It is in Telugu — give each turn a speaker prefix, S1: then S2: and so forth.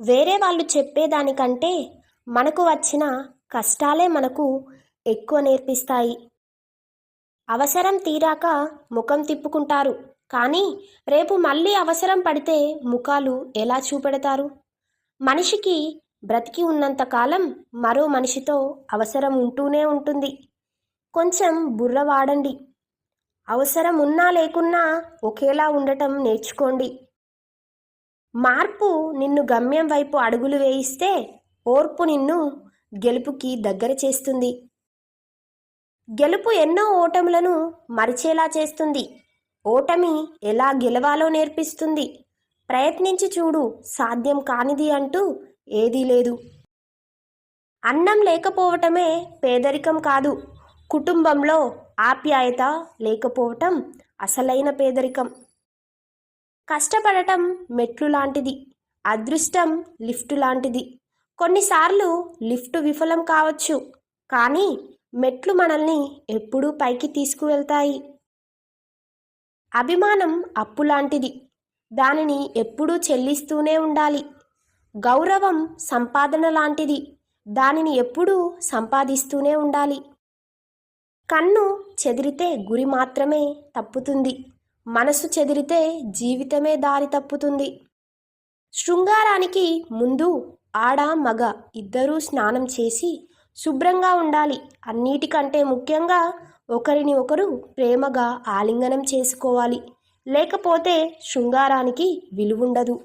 S1: వేరే వాళ్ళు చెప్పేదానికంటే మనకు వచ్చిన కష్టాలే మనకు ఎక్కువ నేర్పిస్తాయి. అవసరం తీరాక ముఖం తిప్పుకుంటారు. కానీ రేపు మళ్ళీ అవసరం పడితే ముఖాలు ఎలా చూపెడతారు? మనిషికి బ్రతికి ఉన్నంత కాలం మరో మనిషితో అవసరం ఉంటూనే ఉంటుంది. కొంచెం బుర్ర వాడండి అవసరం ఉన్నా లేకున్నా ఒకేలా ఉండటం నేర్చుకోండి. మార్పు నిన్ను గమ్యం వైపు అడుగులు వేయిస్తే ఓర్పు నిన్ను గెలుపుకి దగ్గర చేస్తుంది. గెలుపు ఎన్నో ఓటములను మరిచేలా చేస్తుంది. ఓటమి ఎలా గెలవాలో నేర్పిస్తుంది. ప్రయత్నించి చూడు సాధ్యం కానిది అంటూ ఏదీ లేదు. అన్నం లేకపోవటమే పేదరికం కాదు. కుటుంబంలో ఆప్యాయత లేకపోవటం అసలైన పేదరికం. కష్టపడటం మెట్లు లాంటిది అదృష్టం లిఫ్ట్ లాంటిది. కొన్నిసార్లు లిఫ్ట్ విఫలం కావచ్చు కానీ మెట్లు మనల్ని ఎప్పుడూ పైకి తీసుకువెళ్తాయి. అభిమానం అప్పు లాంటిది దానిని ఎప్పుడూ చెల్లిస్తూనే ఉండాలి. గౌరవం సంపాదన లాంటిది దానిని ఎప్పుడూ సంపాదిస్తూనే ఉండాలి. కన్ను చెదిరితే గురి మాత్రమే తప్పుతుంది. మనసు చెదిరితే జీవితమే దారి తప్పుతుంది. శృంగారానికి ముందు ఆడ మగ ఇద్దరూ స్నానం చేసి శుభ్రంగా ఉండాలి. అన్నిటికంటే ముఖ్యంగా ఒకరిని ఒకరు ప్రేమగా ఆలింగనం చేసుకోవాలి. లేకపోతే శృంగారానికి విలువుండదు.